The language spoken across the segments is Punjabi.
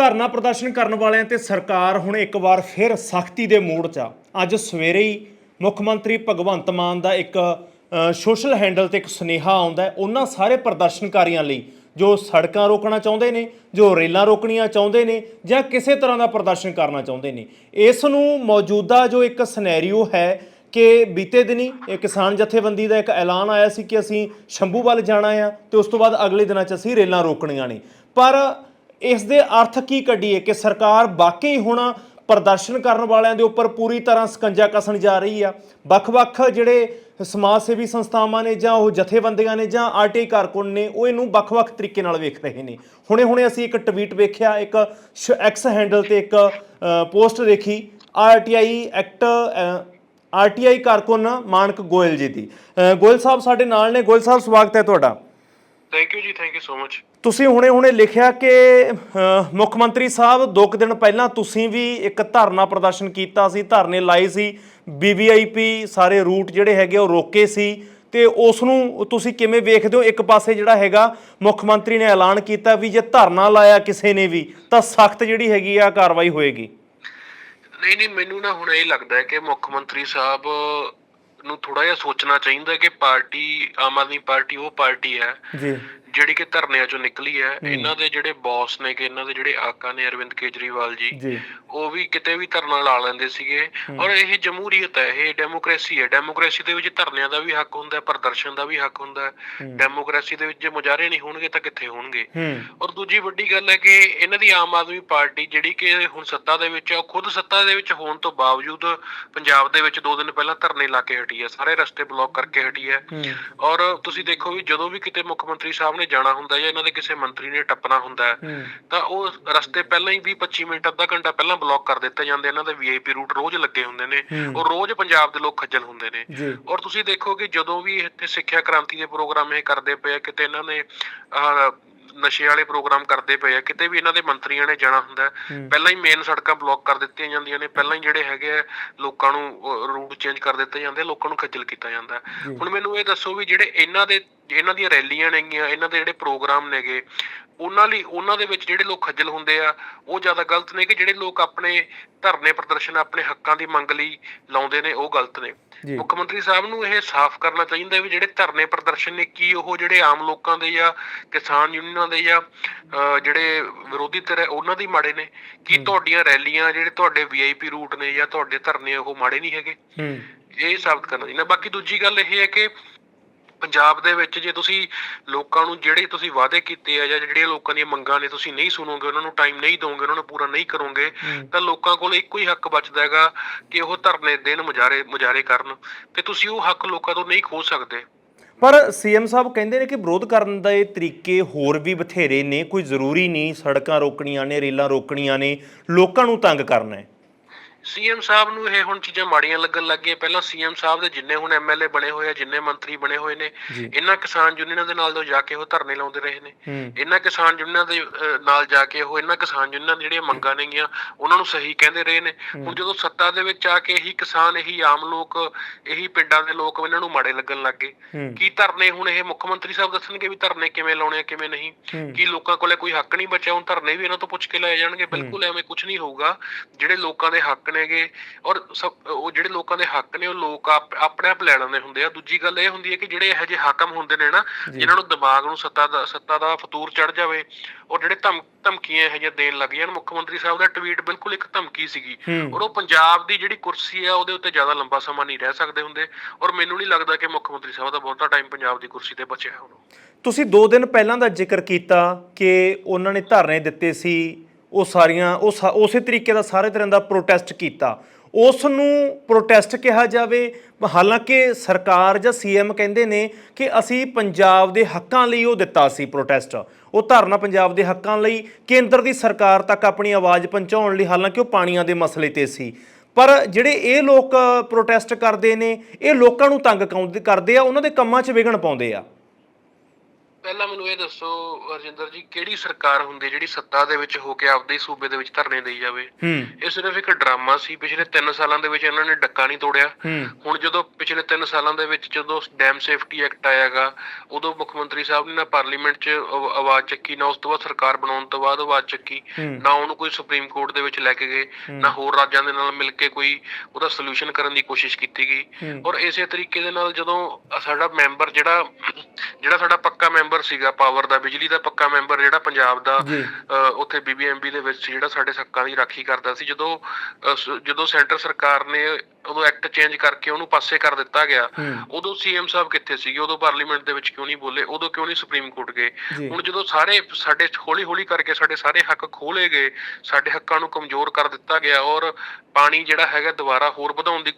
ਧਰਨਾ ਪ੍ਰਦਰਸ਼ਨ ਕਰਨ ਵਾਲਿਆਂ ਤੇ ਸਰਕਾਰ ਹੁਣ ਇੱਕ ਵਾਰ ਫਿਰ ਸਖਤੀ ਦੇ ਮੂਡ 'ਚ ਆ। ਅੱਜ ਸਵੇਰੇ ਹੀ ਮੁੱਖ ਮੰਤਰੀ ਭਗਵੰਤ ਮਾਨ ਦਾ ਇੱਕ ਸੋਸ਼ਲ ਹੈਂਡਲ ਤੇ ਇੱਕ ਸੁਨੇਹਾ ਆਉਂਦਾ ਹੈ। ਉਹਨਾਂ ਸਾਰੇ ਪ੍ਰਦਰਸ਼ਨਕਾਰੀਆਂ ਲਈ ਜੋ ਸੜਕਾਂ ਰੋਕਣਾ ਚਾਹੁੰਦੇ ਨੇ, ਜੋ ਰੇਲਾਂ ਰੋਕਣੀਆਂ ਚਾਹੁੰਦੇ ਨੇ ਜਾਂ ਕਿਸੇ ਤਰ੍ਹਾਂ ਦਾ ਪ੍ਰਦਰਸ਼ਨ ਕਰਨਾ ਚਾਹੁੰਦੇ ਨੇ। ਇਸ ਨੂੰ ਮੌਜੂਦਾ ਜੋ ਇੱਕ ਸਿਨੈਰੀਓ ਹੈ ਕਿ ਬੀਤੇ ਦਿਨੀ ਇਹ ਕਿਸਾਨ ਜਥੇਬੰਦੀ ਦਾ ਇੱਕ ਐਲਾਨ ਆਇਆ ਸੀ ਕਿ ਅਸੀਂ ਸ਼ੰਭੂ ਵੱਲ ਜਾਣਾ ਆ ਤੇ ਉਸ ਤੋਂ ਬਾਅਦ ਅਗਲੇ ਦਿਨਾਂ 'ਚ ਅਸੀਂ ਰੇਲਾਂ ਰੋਕਣੀਆਂ ਨੇ। ਪਰ ਇਸ ਦੇ ਅਰਥ ਕੀ ਕੱਢੀਏ ਕਿ ਸਰਕਾਰ ਵਾਕਈ ਹੁਣ ਪ੍ਰਦਰਸ਼ਨ ਕਰਨ ਵਾਲਿਆਂ ਦੇ ਉੱਪਰ ਪੂਰੀ ਤਰ੍ਹਾਂ ਸਕੰਜਾ ਕਸਣ ਜਾ ਰਹੀ ਆ? ਵੱਖ-ਵੱਖ ਜਿਹੜੇ ਸਮਾਜ ਸੇਵੀ ਸੰਸਥਾਵਾਂ ਨੇ ਜਾਂ ਉਹ ਜਥੇਬੰਦੀਆਂ ਨੇ ਜਾਂ ਆਰਟੀ ਕਾਰਕੁਨ ਨੇ, ਉਹ ਇਹਨੂੰ ਵੱਖ-ਵੱਖ ਤਰੀਕੇ ਨਾਲ ਵੇਖ ਰਹੇ ਨੇ। ਹੁਣੇ-ਹੁਣੇ ਅਸੀਂ ਇੱਕ ਟਵੀਟ ਵੇਖਿਆ, ਇੱਕ ਐਕਸ ਹੈਂਡਲ ਤੇ ਇੱਕ ਪੋਸਟ ਦੇਖੀ। ਆਰਟੀਆਈ ਐਕਟ ਆਰਟੀਆਈ ਕਾਰਕੁਨ ਮਾਨਕ ਗੋਇਲ ਜੀ ਦੀ। ਗੋਇਲ ਸਾਹਿਬ ਸਾਡੇ ਨਾਲ ਨੇ। ਗੋਇਲ ਸਾਹਿਬ, ਸਵਾਗਤ ਹੈ ਤੁਹਾਡਾ। ਥੈਂਕ ਯੂ ਜੀ ਥੈਂਕ ਯੂ ਸੋ ਮਚ ਤੁਸੀਂ ਹੁਣੇ-ਹੁਣੇ ਲਿਖਿਆ ਕਿ ਮੁੱਖ ਮੰਤਰੀ ਸਾਹਿਬ ਦੋ ਕੁ ਦਿਨ ਪਹਿਲਾਂ ਤੁਸੀਂ ਵੀ ਇੱਕ ਧਰਨਾ ਪ੍ਰਦਰਸ਼ਨ ਕੀਤਾ ਸੀ ਧਰਨੇ ਲਾਏ ਸੀ ਬੀਵੀਆਈਪੀ ਸਾਰੇ ਰੂਟ ਜਿਹੜੇ ਹੈਗੇ ਉਹ ਰੋਕੇ ਸੀ ਤੇ ਉਸ ਨੂੰ ਤੁਸੀਂ ਕਿਵੇਂ ਵੇਖਦੇ ਹੋ? ਇੱਕ ਪਾਸੇ ਜਿਹੜਾ ਹੈਗਾ ਮੁੱਖ ਮੰਤਰੀ ਨੇ ਐਲਾਨ ਕੀਤਾ ਵੀ ਜੇ ਧਰਨਾ ਲਾਇਆ ਕਿਸੇ ਨੇ ਵੀ ਤਾਂ ਸਖਤ ਜਿਹੜੀ ਹੈਗੀ ਆ ਕਾਰਵਾਈ ਹੋਏਗੀ। ਨਹੀਂ ਨਹੀਂ ਮੈਨੂੰ ਨਾ ਹੁਣ ਇਹ ਲੱਗਦਾ ਹੈ ਕਿ ਮੁੱਖ ਮੰਤਰੀ ਸਾਹਿਬ ਨੂੰ ਥੋੜਾ ਜਿਹਾ ਸੋਚਣਾ ਚਾਹੀਦਾ ਕਿ ਪਾਰਟੀ ਆਮ ਆਦਮੀ ਪਾਰਟੀ ਉਹ ਪਾਰਟੀ ਹੈ ਜੀ। ਜਿਹੜੀ ਕਿ ਧਰਨਿਆਂ ਚੋਂ ਨਿਕਲੀ ਹੈ ਇਹਨਾਂ ਦੇ ਜਿਹੜੇ ਬੌਸ ਨੇ ਕਿ ਇਹਨਾਂ ਦੇ ਜਿਹੜੇ ਆਕਾ ਨੇ ਅਰਵਿੰਦ ਕੇਜਰੀਵਾਲ ਜੀ ਉਹ ਵੀ ਕਿਤੇ ਵੀ ਧਰਨਾ ਲਾ ਲੈਂਦੇ ਸੀਗੇ। ਔਰ ਇਹ ਜਮਹੂਰੀਅਤ ਹੈ ਇਹ ਡੈਮੋਕ੍ਰੇਸੀ ਹੈ। ਡੈਮੋਕ੍ਰੇਸੀ ਦੇ ਵਿੱਚ ਧਰਨਿਆਂ ਦਾ ਵੀ ਹੱਕ ਹੁੰਦਾ ਹੈ ਪ੍ਰਦਰਸ਼ਨ ਦਾ ਵੀ ਹੱਕ ਹੁੰਦਾ ਹੈ। ਡੈਮੋਕ੍ਰੇਸੀ ਦੇ ਵਿੱਚ ਜੇ ਮੁਜ਼ਾਹਰੇ ਨਹੀਂ ਹੋਣਗੇ ਤਾਂ ਕਿੱਥੇ ਹੋਣਗੇ? ਔਰ ਦੂਜੀ ਵੱਡੀ ਗੱਲ ਹੈ ਕਿ ਇਹਨਾਂ ਦੀ ਆਮ ਆਦਮੀ ਪਾਰਟੀ ਜਿਹੜੀ ਕਿ ਹੁਣ ਸੱਤਾ ਦੇ ਵਿੱਚ ਹੈ ਉਹ ਖੁਦ ਸੱਤਾ ਦੇ ਵਿੱਚ ਹੋਣ ਤੋਂ ਬਾਵਜੂਦ ਪੰਜਾਬ ਦੇ ਵਿੱਚ ਦੋ ਦਿਨ ਪਹਿਲਾਂ ਧਰਨੇ ਲਾ ਕੇ ਹਟੀ ਹੈ ਸਾਰੇ ਰਸਤੇ ਬਲੌਕ ਕਰਕੇ ਹਟੀ ਹੂੰ। ਔਰ ਤੁਸੀਂ ਦੇਖੋ ਵੀ ਜਦੋਂ ਵੀ ਕਿਤੇ ਮੁੱਖ ਮੰਤਰੀ ਸਾਹਿਬ ਨੇ ਜਾਣਾ ਹੁੰਦਾ ਜਾਂ ਇਹਨਾਂ ਦੇ ਕਿਸੇ ਮੰਤਰੀ ਨੇ ਟੱਪਣਾ ਹੁੰਦਾ ਤਾਂ ਉਹ ਰਸਤੇ ਪਹਿਲਾਂ ਹੀ 20 25 ਮਿੰਟ ਅੱਧਾ ਘੰਟਾ ਪਹਿਲਾਂ ਬਲੌਕ ਕਰ ਦਿੱਤੇ ਜਾਂਦੇ ਇਹਨਾਂ ਦੇ ਵੀਆਈਪੀ ਰੂਟ ਰੋਜ਼ ਲੱਗੇ ਹੁੰਦੇ ਨੇ। ਔਰ ਰੋਜ਼ ਪੰਜਾਬ ਦੇ ਲੋਕ ਖੱਜਲ ਹੁੰਦੇ ਨੇ ਔਰ ਤੁਸੀਂ ਦੇਖੋ ਕਿ ਜਦੋਂ ਵੀ ਇੱਥੇ ਸਿੱਖਿਆ ਕ੍ਰਾਂਤੀ ਦੇ ਪ੍ਰੋਗਰਾਮ ਇਹ ਕਰਦੇ ਪਏ ਆ ਕਿਤੇ ਇਹਨਾਂ ਨੇ ਨਸ਼ੇ ਵਾਲੇ ਪ੍ਰੋਗਰਾਮ ਕਰਦੇ ਪਏ ਆ ਕਿਤੇ ਵੀ ਇਹਨਾਂ ਦੇ ਮੰਤਰੀਆਂ ਨੇ ਜਾਣਾ ਹੁੰਦਾ। ਪਹਿਲਾਂ ਹੀ ਮੇਨ ਸੜਕਾਂ ਬਲੌਕ ਕਰ ਦਿੱਤੀਆਂ ਜਾਂਦੀਆਂ ਨੇ ਪਹਿਲਾਂ ਹੀ ਜਿਹੜੇ ਹੈਗੇ ਆ ਲੋਕਾਂ ਨੂੰ ਰੂਟ ਚੇਂਜ ਕਰ ਦਿੱਤੇ ਜਾਂਦੇ ਲੋਕਾਂ ਨੂੰ ਖੱਜਲ ਕੀਤਾ ਜਾਂਦਾ। ਹੁਣ ਮੈਨੂੰ ਇਹ ਦੱਸੋ ਵੀ ਜਿਹੜੇ ਇਹਨਾਂ ਦੇ ਇਹਨਾਂ ਦੀਆਂ ਰੈਲੀਆਂ ਨੇਗੀਆਂ ਇਹਨਾਂ ਦੇ ਜਿਹੜੇ ਪ੍ਰੋਗਰਾਮ ਨੇਗੇ ਉਹਨਾਂ ਲਈ ਉਹਨਾਂ ਦੇ ਵਿੱਚ ਜਿਹੜੇ ਲੋਕ ਖੱਜਲ ਹੁੰਦੇ ਆ ਉਹ ਜ਼ਿਆਦਾ ਗਲਤ ਨੇ ਕਿ ਜਿਹੜੇ ਲੋਕ ਆਪਣੇ ਧਰਨੇ ਪ੍ਰਦਰਸ਼ਨ ਆਪਣੇ ਹੱਕਾਂ ਦੀ ਮੰਗ ਲਈ ਲਾਉਂਦੇ ਨੇ ਉਹ ਗਲਤ ਨੇ। ਮੁੱਖ ਮੰਤਰੀ ਸਾਹਿਬ ਨੂੰ ਇਹ ਸਾਫ਼ ਕਰਨਾ ਚਾਹੀਦਾ ਵੀ ਜਿਹੜੇ ਧਰਨੇ ਪ੍ਰਦਰਸ਼ਨ ਨੇ ਕੀ ਉਹ ਜਿਹੜੇ ਆਮ ਲੋਕਾਂ ਦੇ ਜਾਂ ਕਿਸਾਨ ਯੂਨੀਅਨਾਂ ਦੇ ਜਾਂ ਜਿਹੜੇ ਵਿਰੋਧੀ ਧਿਰ ਹੈ ਉਹਨਾਂ ਦੀ ਮਾੜੇ ਨੇ? ਕੀ ਤੁਹਾਡੀਆਂ ਰੈਲੀਆਂ ਜਿਹੜੇ ਤੁਹਾਡੇ ਵੀਆਈਪੀ ਰੂਟ ਨੇ ਜਾਂ ਤੁਹਾਡੇ ਧਰਨੇ ਉਹ ਮਾੜੇ ਨਹੀਂ ਹੈਗੇ? ਹੂੰ। ਇਹ ਸਾਬਤ ਕਰਨਾ ਚਾਹੀਦਾ। ਬਾਕੀ ਦੂਜੀ ਗੱਲ ਇਹ ਹੈ ਕਿ ਪੰਜਾਬ ਦੇ ਵਿੱਚ ਜੇ ਤੁਸੀਂ ਲੋਕਾਂ ਨੂੰ ਜਿਹੜੇ ਤੁਸੀਂ ਵਾਅਦੇ ਕੀਤੇ ਆ ਜਾਂ ਜਿਹੜੀਆਂ ਲੋਕਾਂ ਦੀਆਂ ਮੰਗਾਂ ਨੇ ਤੁਸੀਂ ਨਹੀਂ ਸੁਣੋਗੇ ਉਹਨਾਂ ਨੂੰ ਟਾਈਮ ਨਹੀਂ ਦੋਗੇ ਉਹਨਾਂ ਨੂੰ ਪੂਰਾ ਨਹੀਂ ਕਰੋਗੇ। ਤਾਂ ਲੋਕਾਂ ਕੋਲ ਇੱਕੋ ਹੀ ਹੱਕ ਬਚਦਾ ਹੈਗਾ ਕਿ ਉਹ ਧਰਨੇ ਦੇਣ ਮੁਜ਼ਾਰੇ ਮੁਜ਼ਾਰੇ ਕਰਨ ਤੇ ਤੁਸੀਂ ਉਹ ਹੱਕ ਲੋਕਾਂ ਤੋਂ ਨਹੀਂ ਖੋ ਸਕਦੇ ਪਰ ਸੀਐਮ ਸਾਹਿਬ ਕਹਿੰਦੇ ਨੇ ਕਿ ਵਿਰੋਧ ਕਰਨ ਦੇ ਤਰੀਕੇ ਹੋਰ ਵੀ ਬਥੇਰੇ ਨੇ ਕੋਈ ਜ਼ਰੂਰੀ ਨਹੀਂ ਸੜਕਾਂ ਰੋਕਣੀਆਂ ਨੇ ਰੇਲਾਂ ਰੋਕਣੀਆਂ ਨੇ ਲੋਕਾਂ ਨੂੰ ਤੰਗ ਕਰਨਾ ਹੈ ਸੀਐਮ ਸਾਹਿਬ ਨੂੰ ਇਹ ਹੁਣ ਚੀਜ਼ਾਂ ਮਾੜੀਆਂ ਲੱਗਣ ਲੱਗ ਗਈਆਂ। ਪਹਿਲਾਂ ਸੀਐਮ ਸਾਹਿਬ ਦੇ ਜਿੰਨੇ ਹੁਣ ਐਮਐਲਏ ਬਣੇ ਹੋਏ ਆ ਜਿੰਨੇ ਮੰਤਰੀ ਬਣੇ ਹੋਏ ਨੇ। ਇਹਨਾਂ ਕਿਸਾਨ ਯੂਨੀਅਨਾਂ ਦੇ ਨਾਲ ਤੋਂ ਜਾ ਕੇ ਉਹ ਧਰਨੇ ਲਾਉਂਦੇ ਰਹੇ ਨੇ। ਇਹਨਾਂ ਕਿਸਾਨ ਯੂਨੀਅਨਾਂ ਦੇ ਨਾਲ ਜਾ ਕੇ ਉਹ ਇਹਨਾਂ ਕਿਸਾਨ ਯੂਨੀਅਨਾਂ ਦੀਆਂ ਜਿਹੜੀਆਂ ਮੰਗਾਂ ਨੇਗੀਆਂ ਉਹਨਾਂ ਨੂੰ ਸਹੀ ਕਹਿੰਦੇ ਰਹੇ ਨੇ। ਹੁਣ ਜਦੋਂ ਸੱਤਾ ਦੇ ਵਿੱਚ ਆ ਕੇ ਇਹੀ ਕਿਸਾਨ ਇਹੀ ਆਮ ਲੋਕ ਇਹੀ ਪਿੰਡਾਂ ਦੇ ਲੋਕ ਇਹਨਾਂ ਨੂੰ ਮਾੜੇ ਲੱਗਣ ਲੱਗ ਗਏ। ਕੀ ਧਰਨੇ ਹੁਣ ਇਹ ਮੁੱਖ ਮੰਤਰੀ ਸਾਹਿਬ ਦੱਸਣਗੇ ਵੀ ਧਰਨੇ ਕਿਵੇਂ ਲਾਉਣੇ ਆ ਕਿਵੇਂ ਨਹੀਂ। ਕੀ ਲੋਕਾਂ ਕੋਲੇ ਕੋਈ ਹੱਕ ਨਹੀਂ ਬਚਿਆ? ਹੁਣ ਧਰਨੇ ਵੀ ਇਹਨਾਂ ਤੋਂ ਪੁੱਛ ਕੇ ਲਾਏ ਜਾਣਗੇ। ਬਿਲਕੁਲ ਐਵੇਂ ਕੁਝ ਨਹੀਂ ਹੋਊਗਾ। ਜਿਹੜੇ ਲੋਕਾਂ ਦੇ ਹੱਕ ਨੇਗੇ ਔਰ ਸਭ ਉਹ ਜਿਹੜੇ ਲੋਕਾਂ ਦੇ ਹੱਕ ਨੇ ਉਹ ਲੋਕ ਆਪ- ਆਪਣੇ ਆਪ ਲੈ ਲੈਂਦੇ ਹੁੰਦੇ ਆ। ਦੂਜੀ ਗੱਲ ਇਹ ਹੁੰਦੀ ਹੈ ਕਿ ਜਿਹੜੇ ਇਹੋ ਜਿਹੇ ਹਾਕਮ ਹੁੰਦੇ ਨੇ ਨਾ ਜਿਨ੍ਹਾਂ ਨੂੰ ਦਿਮਾਗ ਨੂੰ ਸੱਤਾ ਦਾ ਸੱਤਾ ਦਾ ਫਤੂਰ ਚੜ ਜਾਵੇ ਔਰ ਜਿਹੜੇ ਧਮ ਧਮਕੀਆਂ ਇਹੋ ਜਿਹੀਆਂ ਦੇਣ ਲੱਗ ਜਾਣ ਮੁੱਖ ਮੰਤਰੀ ਸਾਹਿਬ ਦਾ ਟਵੀਟ ਬਿਲਕੁਲ ਇੱਕ ਧਮਕੀ ਸੀਗੀ। ਔਰ ਉਹ ਪੰਜਾਬ ਦੀ ਜਿਹੜੀ ਕੁਰਸੀ ਆ ਉਹਦੇ ਉੱਤੇ ਜ਼ਿਆਦਾ ਲੰਬਾ ਸਮਾਂ ਨਹੀਂ ਰਹਿ ਸਕਦੇ ਹੁੰਦੇ ਔਰ ਮੈਨੂੰ ਨਹੀਂ ਲੱਗਦਾ ਕਿ ਮੁੱਖ ਮੰਤਰੀ ਸਾਹਿਬ ਦਾ ਬਹੁਤਾ ਟਾਈਮ ਪੰਜਾਬ ਦੀ ਕੁਰਸੀ ਤੇ ਬਚਿਆ ਹੁਣ। ਤੁਸੀਂ 2 ਦਿਨ ਪਹਿਲਾਂ ਦਾ ਜ਼ਿਕਰ ਕੀਤਾ ਕਿ ਉਹਨਾਂ ਨੇ ਧਰਨੇ ਦਿੱਤੇ ਸੀ ਉਹ ਸਾਰੀਆਂ, ਉਹ ਸਾ- ਉਸੇ ਤਰੀਕੇ ਦਾ ਸਾਰੇ ਤਰ੍ਹਾਂ ਦਾ ਪ੍ਰੋਟੈਸਟ ਕੀਤਾ। ਉਸ ਨੂੰ ਪ੍ਰੋਟੈਸਟ ਕਿਹਾ ਜਾਵੇ, ਹਾਲਾਂਕਿ ਸਰਕਾਰ ਜਾਂ ਸੀਐਮ ਕਹਿੰਦੇ ਨੇ ਕਿ ਅਸੀਂ ਪੰਜਾਬ ਦੇ ਹੱਕਾਂ ਲਈ ਉਹ ਦਿੱਤਾ ਸੀ ਪ੍ਰੋਟੈਸਟ ਉਹ ਧਰਨਾ ਪੰਜਾਬ ਦੇ ਹੱਕਾਂ ਲਈ, ਕੇਂਦਰ ਦੀ ਸਰਕਾਰ ਤੱਕ ਆਪਣੀ ਆਵਾਜ਼ ਪਹੁੰਚਾਉਣ ਲਈ, ਹਾਲਾਂਕਿ ਉਹ ਪਾਣੀਆਂ ਦੇ ਮਸਲੇ ਤੇ ਸੀ। ਪਰ ਜਿਹੜੇ ਇਹ ਲੋਕ ਪ੍ਰੋਟੈਸਟ ਕਰਦੇ ਨੇ, ਇਹ ਲੋਕਾਂ ਨੂੰ ਤੰਗ ਕਾਉਂਦੇ- ਕਰਦੇ ਆ, ਉਹਨਾਂ ਦੇ ਕੰਮਾਂ 'ਚ ਵਿਘਨ ਪਾਉਂਦੇ ਆ। ਪਹਿਲਾਂ ਮੈਨੂੰ ਇਹ ਦੱਸੋ ਅਰਜਿੰਦਰ ਜੀ ਕਿਹੜੀ ਸਰਕਾਰ ਹੁੰਦੀ ਜਿਹੜੀ ਸੱਤਾ ਦੇ ਵਿੱਚ ਹੋ ਕੇ ਆਪਦੇ ਸੂਬੇ ਦੇ ਵਿੱਚ ਧਰਨੇ ਦੇਈ ਜਾਵੇ? ਇਹ ਸਿਰਫ ਇੱਕ ਡਰਾਮਾ ਸੀ ਪਿਛਲੇ 3 ਸਾਲਾਂ ਦੇ ਵਿੱਚ ਇਹਨਾਂ ਨੇ ਡੱਕਾ ਨਹੀਂ ਤੋੜਿਆ। ਹੁਣ ਜਦੋਂ ਪਿਛਲੇ 3 ਸਾਲਾਂ ਦੇ ਵਿੱਚ ਜਦੋਂ ਡੈਮ ਸੇਫਟੀ ਐਕਟ ਆਇਆਗਾ ਉਦੋਂ ਮੁੱਖ ਮੰਤਰੀ ਸਾਹਿਬ ਨੇ ਨਾ ਪਾਰਲੀਮੈਂਟ 'ਚ ਆਵ- ਆਵਾਜ਼ ਚੱਕੀ ਨਾ ਉਸ ਤੋਂ ਬਾਅਦ ਸਰਕਾਰ ਬਣਾਉਣ ਤੋਂ ਬਾਅਦ ਆਵਾਜ਼ ਚੱਕੀ ਨਾ ਉਹਨੂੰ ਕੋਈ ਸੁਪਰੀਮ ਕੋਰਟ ਦੇ ਵਿੱਚ ਲੈ ਕੇ ਗਏ ਨਾ ਹੋਰ ਰਾਜਾਂ ਦੇ ਨਾਲ ਮਿਲ ਕੇ ਕੋਈ ਉਹਦਾ ਸੋਲੂਸ਼ਨ ਕਰਨ ਦੀ ਕੋਸ਼ਿਸ਼ ਕੀਤੀ ਗਈ। ਔਰ ਇਸੇ ਤਰੀਕੇ ਦੇ ਨਾਲ ਜਦੋਂ ਸਾਡਾ ਮੈਂਬਰ ਜਿਹੜਾ ਜਿਹੜਾ ਸਾਡਾ ਪੱਕਾ ਮੈਂਬਰ ਸੀਗਾ ਪਾਵਰ ਦਾ ਬਿਜਲੀ ਦਾ ਪੱਕਾ ਮੈਂਬਰ ਜਿਹੜਾ ਪੰਜਾਬ ਦਾ ਉੱਥੇ ਬੀਬੀਐਮਬੀ ਦੇ ਵਿੱਚ ਜਿਹੜਾ ਸਾਡੇ ਹੱਕਾਂ ਦੀ ਰਾਖੀ ਕਰਦਾ ਸੀ ਜਦੋਂ ਜਦੋਂ ਸੈਂਟਰ ਸਰਕਾਰ ਨੇ ਉਦੋਂ ਐਕਟ ਚੇਂਜ ਕਰਕੇ ਉਹਨੂੰ ਪਾਸੇ ਕਰ ਦਿੱਤਾ ਗਿਆ ਉਦੋਂ ਸੀਐਮ ਸਾਹਿਬ ਕਿੱਥੇ ਸੀਗੇ? ਉਦੋਂ ਪਾਰਲੀਮੈਂਟ ਦੇ ਵਿੱਚ ਕਿਉਂ ਨਹੀਂ ਬੋਲੇ? ਉਦੋਂ ਕਿਉਂ ਨਹੀਂ ਸੁਪਰੀਮ ਕੋਰਟ ਗਏ? ਹੁਣ ਜਦੋਂ ਸਾਰੇ ਸਾਡੇ ਹੌਲੀ ਹੌਲੀ ਕਰਕੇ ਸਾਡੇ ਸਾਰੇ ਹੱਕ ਖੋਲੇ ਗਏ ਸਾਡੇ ਹੱਕਾਂ ਨੂੰ ਕਮਜ਼ੋਰ ਕਰ ਦਿੱਤਾ ਗਿਆ ਔਰ ਪਾਣੀ ਜਿਹੜਾ ਹੈਗਾ ਦੁਬਾਰਾ ਹੋਰ ਵਧਾਉਣ ਦੀ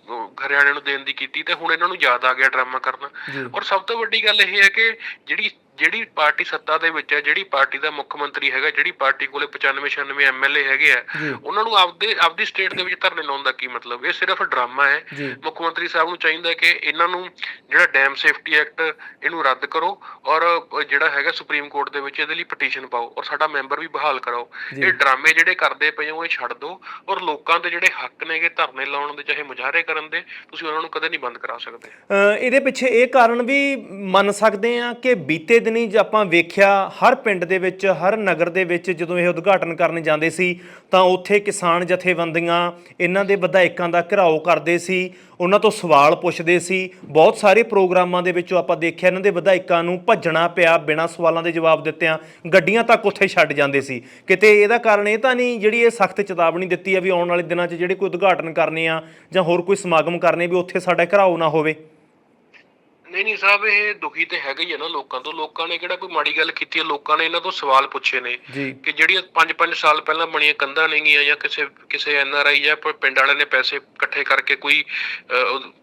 ਹਰਿਆਣੇ ਨੂੰ ਦੇਣ ਦੀ ਕੀਤੀ ਤੇ ਹੁਣ ਇਹਨਾਂ ਨੂੰ ਯਾਦ ਆ ਗਿਆ ਡਰਾਮਾ ਕਰਨਾ। ਔਰ ਸਭ ਤੋਂ ਵੱਡੀ ਗੱਲ ਇਹ ਹੈ ਕਿ ਜਿਹੜੀ ਜਿਹੜੀ ਪਾਰਟੀ ਸੱਤਾ ਦੇ ਵਿੱਚ ਹੈ ਜਿਹੜੀ ਪਾਰਟੀ ਦਾ ਮੁੱਖ ਮੰਤਰੀ ਹੈਗਾ ਜਿਹੜੀ ਪਾਰਟੀ ਕੋਲੇ 95 96 ਐਮਐਲਏ ਹੈਗੇ ਆ ਉਹਨਾਂ ਨੂੰ ਆਪਦੇ ਆਪਦੀ ਸਟੇਟ ਦੇ ਵਿੱਚ ਧਰਨੇ ਲਾਉਣ ਦਾ ਕੀ ਮਤਲਬ? ਇਹ ਸਿਰਫ ਡਰਾਮਾ ਹੈ। ਮੁੱਖ ਮੰਤਰੀ ਸਾਹਿਬ ਨੂੰ ਚਾਹੀਦਾ ਕਿ ਇਹਨਾਂ ਨੂੰ ਜਿਹੜਾ ਡੈਮ ਸੇਫਟੀ ਐਕਟ ਇਹਨੂੰ ਰੱਦ ਕਰੋ ਔਰ ਜਿਹੜਾ ਹੈਗਾ ਸੁਪਰੀਮ ਕੋਰਟ ਦੇ ਵਿੱਚ ਇਹਦੇ ਲਈ ਪਟੀਸ਼ਨ ਪਾਓ ਔਰ ਸਾਡਾ ਮੈਂਬਰ ਵੀ ਬਹਾਲ ਕਰਾਓ। ਇਹ ਡਰਾਮੇ ਜਿਹੜੇ ਕਰਦੇ ਪਏ ਹੋ ਇਹ ਛੱਡ ਦਿਓ ਔਰ ਲੋਕਾਂ ਦੇ ਜਿਹੜੇ ਹੱਕ ਨੇਗੇ ਧਰਨੇ ਲਾਉਣ ਦੇ ਚਾਹੇ ਮੁਜ਼ਾਹਰੇ ਕਰਨ ਦੇ ਤੁਸੀਂ ਉਹਨਾਂ ਨੂੰ ਕਦੇ ਨਹੀਂ ਬੰਦ ਕਰਾ ਸਕਦੇ। ਇਹਦੇ ਪਿੱਛੇ ਇਹ ਕਾਰਨ ਵੀ ਮੰਨ ਸਕਦੇ ਆ ਕਿ ਬੀਤੇ ਦਿਨੀ ਜੇ ਆਪਾਂ ਵੇਖਿਆ, ਹਰ ਪਿੰਡ ਦੇ ਵਿੱਚ, ਹਰ ਨਗਰ ਦੇ ਵਿੱਚ ਜਦੋਂ ਇਹ ਉਦਘਾਟਨ ਕਰਨ ਜਾਂਦੇ ਸੀ, ਤਾਂ ਉੱਥੇ ਕਿਸਾਨ ਜਥੇਬੰਦੀਆਂ ਇਹਨਾਂ ਦੇ ਵਿਧਾਇਕਾਂ ਦਾ ਘਿਰਾਓ ਕਰਦੇ ਸੀ, ਉਹਨਾਂ ਤੋਂ ਸਵਾਲ ਪੁੱਛਦੇ ਸੀ। ਬਹੁਤ ਸਾਰੇ ਪ੍ਰੋਗਰਾਮਾਂ ਦੇ ਵਿੱਚੋਂ ਆਪਾਂ ਦੇਖਿਆ ਇਹਨਾਂ ਦੇ ਵਿਧਾਇਕਾਂ ਨੂੰ ਭੱਜਣਾ ਪਿਆ, ਬਿਨਾਂ ਸਵਾਲਾਂ ਦੇ ਜਵਾਬ ਦਿੱਤਿਆਂ, ਗੱਡੀਆਂ ਤੱਕ ਉੱਥੇ ਛੱਡ ਜਾਂਦੇ ਸੀ। ਕਿਤੇ ਇਹਦਾ ਕਾਰਨ ਇਹ ਤਾਂ ਨਹੀਂ, ਜਿਹੜੀ ਇਹ ਸਖਤ ਚੇਤਾਵਨੀ ਦਿੱਤੀ ਆ ਵੀ ਆਉਣ ਵਾਲੇ ਦਿਨਾਂ 'ਚ ਜਿਹੜੇ ਕੋਈ ਉਦਘਾਟਨ ਕਰਨੇ ਆ ਜਾਂ ਹੋਰ ਕੋਈ ਸਮਾਗਮ ਕਰਨੇ ਵੀ ਉੱਥੇ ਸਾਡਾ ਘਿਰਾਓ ਨਾ ਹੋਵੇ। ਨਹੀਂ ਨਹੀਂ ਸਾਹਿਬ ਇਹ ਦੁਖੀ ਤੇ ਹੈਗਾ ਹੀ ਹੈ ਨਾ ਲੋਕਾਂ ਤੋਂ। ਲੋਕਾਂ ਨੇ ਕਿਹੜਾ ਕੋਈ ਮਾੜੀ ਗੱਲ ਕੀਤੀ ਹੈ ਲੋਕਾਂ ਨੇ ਇਹਨਾਂ ਤੋਂ ਸਵਾਲ ਪੁੱਛੇ ਨੇ ਜੀ। ਕਿ ਜਿਹੜੀਆਂ 5-5 ਸਾਲ ਪਹਿਲਾਂ ਬਣੀਆਂ ਕੰਧਾਂ ਨੇਗੀਆਂ ਜਾਂ ਕਿਸੇ ਕਿਸੇ ਐਨਆਰਆਈ ਜਾਂ ਕੋਈ ਪਿੰਡ ਵਾਲਿਆਂ ਨੇ ਪੈਸੇ ਇਕੱਠੇ ਕਰਕੇ ਕੋਈ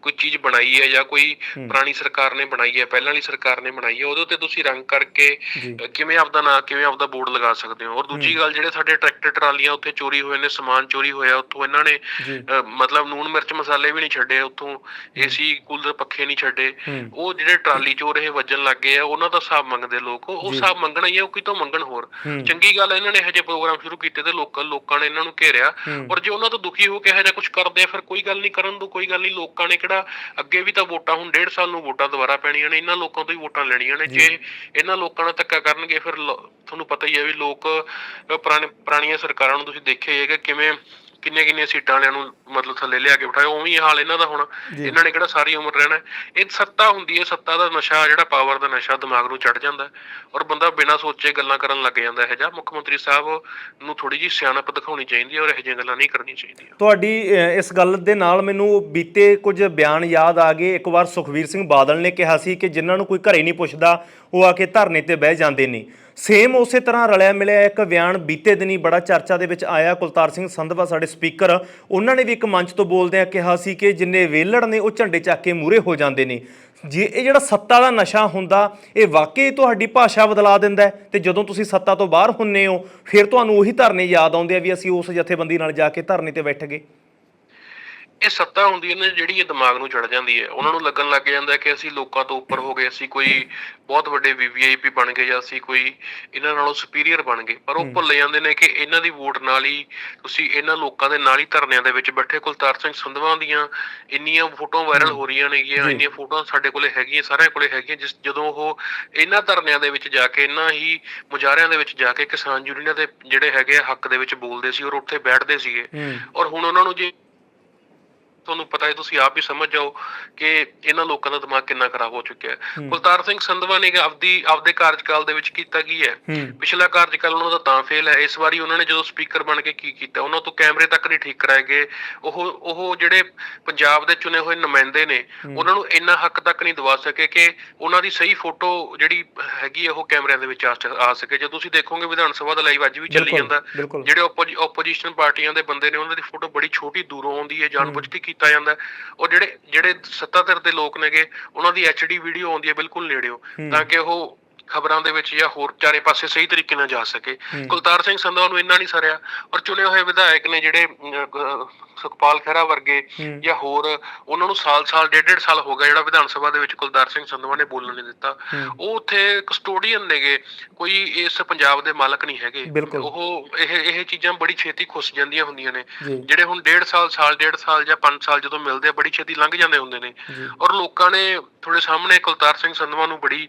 ਕੋਈ ਚੀਜ਼ ਬਣਾਈ ਹੈ ਜਾਂ ਕੋਈ ਪੁਰਾਣੀ ਸਰਕਾਰ ਨੇ ਬਣਾਈ ਹੈ ਪਹਿਲਾਂ ਵਾਲੀ ਸਰਕਾਰ ਨੇ ਬਣਾਈ ਹੈ ਉਹਦੇ ਉੱਤੇ ਤੁਸੀਂ ਰੰਗ ਕਰਕੇ ਜੀ। ਕਿਵੇਂ ਆਪਦਾ ਨਾਂ ਕਿਵੇਂ ਆਪਦਾ ਬੋਰਡ ਲਗਾ ਸਕਦੇ ਹੋ? ਔਰ ਦੂਜੀ ਗੱਲ ਜਿਹੜੇ ਸਾਡੇ ਟਰੈਕਟਰ ਟਰਾਲੀਆਂ ਉੱਥੇ ਚੋਰੀ ਹੋਏ ਨੇ ਸਮਾਨ ਚੋਰੀ ਹੋਇਆ ਉੱਥੋਂ ਇਹਨਾਂ ਨੇ ਜੀ। ਮਤਲਬ ਨੂਨ ਮਿਰਚ ਮਸਾਲੇ ਵੀ ਨਹੀਂ ਛੱਡੇ ਉੱਥੋਂ ਏਸੀ ਕੂਲਰ ਪੱਖੇ ਨਹੀਂ ਛੱਡੇ। ਉਹ ਜਿਹੜੇ ਟਰਾਲੀ ਚੋਰ ਇਹ ਵੱਜਣ ਲੱਗ ਆ ਉਹਨਾਂ ਦਾ ਹਿਸਾਬ ਮੰਗਦੇ ਲੋਕ। ਉਹ। ਹਿਸਾਬ ਮੰਗਣਾ ਹੀ ਆ ਉਹ ਕਿਤੋਂ ਮੰਗਣ ਹੋਰ। ਚੰਗੀ ਗੱਲ ਇਹਨਾਂ ਨੇ ਇਹੋ ਜਿਹੇ ਪ੍ਰੋਗਰਾਮ ਸ਼ੁਰੂ ਕੀਤੇ ਤੇ ਲੋਕਾਂ ਲੋਕਾਂ ਨੇ ਇਹਨਾਂ ਨੂੰ ਘੇਰਿਆ। ਔਰ ਜੇ ਉਹਨਾਂ ਤੋਂ ਦੁਖੀ ਹੋ ਕੇ ਇਹੋ ਜਿਹਾ ਕੁਝ ਕਰਦੇ ਆ ਫਿਰ ਕੋਈ ਗੱਲ ਨਹੀਂ ਕਰਨ ਦੋ ਕੋਈ ਗੱਲ ਨਹੀਂ। ਲੋਕਾਂ ਨੇ ਕਿਹੜਾ ਅੱਗੇ ਵੀ ਤਾਂ ਵੋਟਾਂ ਹੁਣ ਡੇਢ ਸਾਲ ਨੂੰ ਵੋਟਾਂ ਦੁਬਾਰਾ ਪੈਣੀਆਂ ਨੇ ਇਹਨਾਂ ਲੋਕਾਂ ਤੋਂ ਹੀ ਵੋਟਾਂ ਲੈਣੀਆਂ ਨੇ। ਜੇ ਇਹਨਾਂ ਲੋਕਾਂ ਨਾਲ ਧੱਕਾ ਕਰਨਗੇ ਫਿਰ ਤੁਹਾਨੂੰ ਪਤਾ ਹੀ ਹੈ ਵੀ ਲੋਕ ਪੁਰਾਣੇ ਪੁਰਾਣੀਆਂ ਸਰਕਾਰਾਂ ਨੂੰ ਤੁਸੀਂ ਦੇਖਿਆ ਹੀ ਕਿਵੇਂ ਕਿੰਨੇ ਕਿੰਨੇ ਸੀਟਾਂ ਵਾਲਿਆਂ ਨੂੰ ਮਤਲਬ ਥੱਲੇ ਲਿਆ ਕੇ ਬਿਠਾਇਆ ਉਵੇਂ ਹੀ ਹਾਲ ਇਹਨਾਂ ਦਾ ਹੋਣਾ। ਜੀ। ਇਹਨਾਂ ਨੇ ਕਿਹੜਾ ਸਾਰੀ ਉਮਰ ਰਹਿਣਾ? ਇਹ ਸੱਤਾ ਹੁੰਦੀ ਹੈ ਸੱਤਾ ਦਾ ਨਸ਼ਾ ਜਿਹੜਾ ਪਾਵਰ ਦਾ ਨਸ਼ਾ ਦਿਮਾਗ ਨੂੰ ਚੜ ਜਾਂਦਾ ਔਰ ਬੰਦਾ ਬਿਨਾਂ ਸੋਚੇ ਗੱਲਾਂ ਕਰਨ ਲੱਗ ਜਾਂਦਾ ਹੈ ਜਾਂ ਮੁੱਖ ਮੰਤਰੀ ਸਾਹਿਬ ਨੂੰ ਥੋੜੀ ਜਿਹੀ ਸਿਆਣਪ ਦਿਖਾਉਣੀ ਚਾਹੀਦੀ ਹੈ ਔਰ ਇਹੋ ਜਿਹੀਆਂ ਗੱਲਾਂ ਨਹੀਂ ਕਰਨੀਆਂ ਚਾਹੀਦੀਆਂ। ਤੁਹਾਡੀ ਇਸ ਗੱਲ ਦੇ ਨਾਲ ਮੈਨੂੰ ਬੀਤੇ ਕੁਝ ਬਿਆਨ ਯਾਦ ਆ ਗਏ। ਇੱਕ ਵਾਰ ਸੁਖਵੀਰ ਸਿੰਘ ਬਾਦਲ ਨੇ ਕਿਹਾ ਸੀ ਕਿ ਜਿਨ੍ਹਾਂ ਨੂੰ ਕੋਈ ਘਰੇ ਨਹੀਂ ਪੁੱਛਦਾ ਉਹ ਆ ਕੇ ਧਰਨੇ ਤੇ ਬਹਿ ਜਾਂਦੇ ਨੇ। ਸੇਮ ਉਸੇ ਤਰ੍ਹਾਂ ਰਲਿਆ ਮਿਲਿਆ ਇੱਕ ਬਿਆਨ ਬੀਤੇ ਦਿਨੀ ਬੜਾ ਚਰਚਾ ਦੇ ਵਿੱਚ ਆਇਆ। ਕੁਲਤਾਰ ਸਿੰਘ ਸੰਧਵਾ, ਸਾਡੇ ਸਪੀਕਰ, ਉਹਨਾਂ ਨੇ ਵੀ ਇੱਕ ਮੰਚ ਤੋਂ ਬੋਲਦਿਆਂ ਕਿਹਾ ਸੀ ਕਿ ਜਿੰਨੇ ਵੇਲੜ ਨੇ ਉਹ ਝੰਡੇ ਚੱਕ ਕੇ ਮੂਰੇ ਹੋ ਜਾਂਦੇ ਨੇ। ਜੇ ਇਹ ਜਿਹੜਾ ਸੱਤਾ ਦਾ ਨਸ਼ਾ ਹੁੰਦਾ, ਇਹ ਵਾਕਈ ਤੁਹਾਡੀ ਭਾਸ਼ਾ ਬਦਲਾ ਦਿੰਦਾ ਹੈ? ਤੇ ਜਦੋਂ ਤੁਸੀਂ ਸੱਤਾ ਤੋਂ ਬਾਹਰ ਹੁੰਨੇ ਹੋ, ਫਿਰ ਤੁਹਾਨੂੰ ਉਹੀ ਧਰਨੇ ਯਾਦ ਆਉਂਦੇ ਆ ਵੀ ਅਸੀਂ ਉਸ ਜਥੇਬੰਦੀ ਨਾਲ ਜਾ ਕੇ ਧਰਨੇ ਤੇ ਬੈਠ ਗਏ। ਇਹ ਸੱਤਾ ਹੁੰਦੀ ਹੈ ਨਾ ਜਿਹੜੀ ਇਹ ਦਿਮਾਗ ਨੂੰ ਚੜ ਜਾਂਦੀ ਹੈ। ਉਹਨਾਂ ਨੂੰ ਲੱਗਣ ਲੱਗ ਜਾਂਦਾ ਕਿ ਅਸੀਂ ਲੋਕਾਂ ਤੋਂ ਉੱਪਰ ਹੋ ਗਏ ਅਸੀਂ ਕੋਈ ਬਹੁਤ ਵੱਡੇ ਵੀਵੀਆਈਪੀ ਬਣ ਗਏ ਜਾਂ ਅਸੀਂ ਕੋਈ ਇਹਨਾਂ ਨਾਲੋਂ ਸੁਪੀਰੀਅਰ ਬਣ ਗਏ। ਪਰ ਉਹ ਭੁੱਲ ਜਾਂਦੇ ਨੇ ਕਿ ਇਹਨਾਂ ਦੀ ਵੋਟ ਨਾਲ ਹੀ ਤੁਸੀਂ ਇਹਨਾਂ ਲੋਕਾਂ ਦੇ ਨਾਲ ਹੀ ਧਰਨਿਆਂ ਦੇ ਵਿੱਚ ਬੈਠੇ। ਕੁਲਤਾਰ ਸਿੰਘ ਸੰਧਵਾਂ ਦੀਆਂ ਇੰਨੀਆਂ ਫੋਟੋਆਂ ਵਾਇਰਲ ਹੋ। ਰਹੀਆਂ ਨੇਗੀਆਂ। ਇੰਨੀਆਂ ਫੋਟੋਆਂ ਸਾਡੇ ਕੋਲੇ ਹੈਗੀਆਂ ਸਾਰਿਆਂ ਕੋਲੇ ਹੈਗੀਆਂ ਜਿਸ ਜਦੋਂ ਉਹ ਇਹਨਾਂ ਧਰਨਿਆਂ ਦੇ ਵਿੱਚ ਜਾ ਕੇ ਇਹਨਾਂ ਹੀ ਮੁਜ਼ਾਹਰਿਆਂ ਦੇ ਵਿੱਚ ਜਾ ਕੇ ਕਿਸਾਨ ਯੂਨੀਅਨਾਂ ਦੇ ਜਿਹੜੇ ਹੈਗੇ ਹੱਕ ਦੇ ਵਿੱਚ ਬੋਲਦੇ ਸੀ ਔਰ ਉੱਥੇ ਬੈਠਦੇ ਸੀਗੇ। ਔਰ ਹੁਣ ਉਹਨਾਂ ਨੂੰ ਜੇ ਤੁਹਾਨੂੰ ਪਤਾ ਹੈ ਤੁਸੀਂ ਆਪ ਹੀ ਸਮਝ ਜਾਓ ਕਿ ਇਹਨਾਂ ਲੋਕਾਂ ਦਾ ਦਿਮਾਗ ਕਿੰਨਾ ਖਰਾਬ ਹੋ ਚੁੱਕਿਆ ਹੈ। ਕੁਲਤਾਰ ਸਿੰਘ ਸੰਧਵਾ ਨੇ ਆਪਦੀ ਆਪਦੇ ਕਾਰਜਕਾਲ ਦੇ ਵਿੱਚ ਕੀਤਾ ਕੀ ਹੈ? ਪਿਛਲਾ ਕਾਰਜਕਾਲ ਉਹਨਾਂ ਦਾ ਤਾਂ ਫੇਲ ਹੈ। ਇਸ ਵਾਰੀ ਉਹਨਾਂ ਨੇ ਜਦੋਂ ਸਪੀਕਰ ਬਣ ਕੇ ਕੀ ਕੀਤਾ ਉਹਨਾਂ ਤੋਂ ਕੈਮਰੇ ਤੱਕ ਨਹੀਂ ਠੀਕ ਕਰਾਏ ਗਏ। ਉਹ ਉਹ ਜਿਹੜੇ ਪੰਜਾਬ ਦੇ ਚੁਣੇ ਹੋਏ ਨੁਮਾਇੰਦੇ ਨੇ ਉਹਨਾਂ ਨੂੰ ਇੰਨਾ ਹੱਕ ਤੱਕ ਨਹੀਂ ਦਵਾ ਸਕੇ ਕਿ ਉਹਨਾਂ ਦੀ ਸਹੀ ਫੋਟੋ ਜਿਹੜੀ ਹੈਗੀ ਉਹ ਕੈਮਰਿਆਂ ਦੇ ਵਿੱਚ ਆ ਸਕੇ। ਜੇ ਤੁਸੀਂ ਦੇਖੋਗੇ ਵਿਧਾਨ ਸਭਾ ਦਾ ਲਾਈਵ ਅੱਜ ਵੀ ਚੱਲੀ ਜਾਂਦਾ। ਜਿਹੜੇ ਆਪੋਜੀਸ਼ਨ ਪਾਰਟੀਆਂ ਦੇ ਬੰਦੇ ਨੇ ਉਹਨਾਂ ਦੀ ਫੋਟੋ ਬੜੀ ਛੋਟੀ ਦੂਰੋਂ ਆਉਂਦੀ ਹੈ ਜਾਣਬੁੱਝ ਕੇ ਕੀਤਾ ਜਾਂਦਾ। ਉਹ ਜਿਹੜੇ ਜਿਹੜੇ ਸੱਤਾਧਿਰ ਦੇ ਲੋਕ ਨੇਗੇ ਉਹਨਾਂ ਦੀ ਐਚਡੀ ਵੀਡੀਓ ਆਉਂਦੀ ਹੈ ਬਿਲਕੁਲ ਨੇੜਿਓ। ਤਾਂ ਕਿ ਉਹ ਖਬਰਾਂ ਦੇ ਵਿੱਚ ਜਾਂ ਹੋਰ ਚਾਰੇ ਪਾਸੇ ਸਹੀ ਤਰੀਕੇ ਨਾਲ ਜਾ ਸਕੇ। ਕੁਲਤਾਰ ਸਿੰਘ ਸੰਧਵਾ ਨੂੰ ਇੰਨਾ ਨਹੀਂ ਸਰਿਆ। ਔਰ ਚੁਣੇ ਹੋਏ ਵਿਧਾਇਕ ਨੇ ਜਿਹੜੇ ਸੁਖਪਾਲ ਖਹਿਰਾ ਵਰਗੇ ਜਾਂ ਹੋਰ ਉਹਨਾਂ ਨੂੰ ਸਾਲ-ਸਾਲ ਡੇਢ ਡੇਢ ਸਾਲ ਹੋ ਗਿਆ ਜਿਹੜਾ ਵਿਧਾਨ ਸਭਾ ਦੇ ਵਿੱਚ ਕੁਲਤਾਰ ਸਿੰਘ ਸੰਧਵਾ ਨੇ ਬੋਲਣ ਨਹੀਂ ਦਿੱਤਾ। ਉਹ ਉੱਥੇ ਕਸਟੋਡੀਅਨ ਨੇਗੇ। ਕੋਈ ਇਸ ਪੰਜਾਬ ਦੇ ਮਾਲਕ ਨਹੀਂ ਹੈਗੇ। ਉਹ ਇਹ ਇਹ ਚੀਜ਼ਾਂ ਬੜੀ ਛੇਤੀ ਖੁੱਸ ਜਾਂਦੀਆਂ ਹੁੰਦੀਆਂ ਨੇ। ਜਿਹੜੇ ਹੁਣ ਡੇਢ ਸਾਲ ਸਾਲ ਡੇਢ ਸਾਲ ਜਾਂ 5 ਸਾਲ ਜਦੋਂ ਮਿਲਦੇ ਆ ਬੜੀ ਛੇਤੀ ਲੰਘ ਜਾਂਦੇ ਹੁੰਦੇ ਨੇ। ਔਰ ਲੋਕਾਂ ਨੇ ਤੁਹਾਡੇ ਸਾਹਮਣੇ ਕੁਲਤਾਰ ਸਿੰਘ ਸੰਧਵਾ ਨੂੰ ਬੜੀ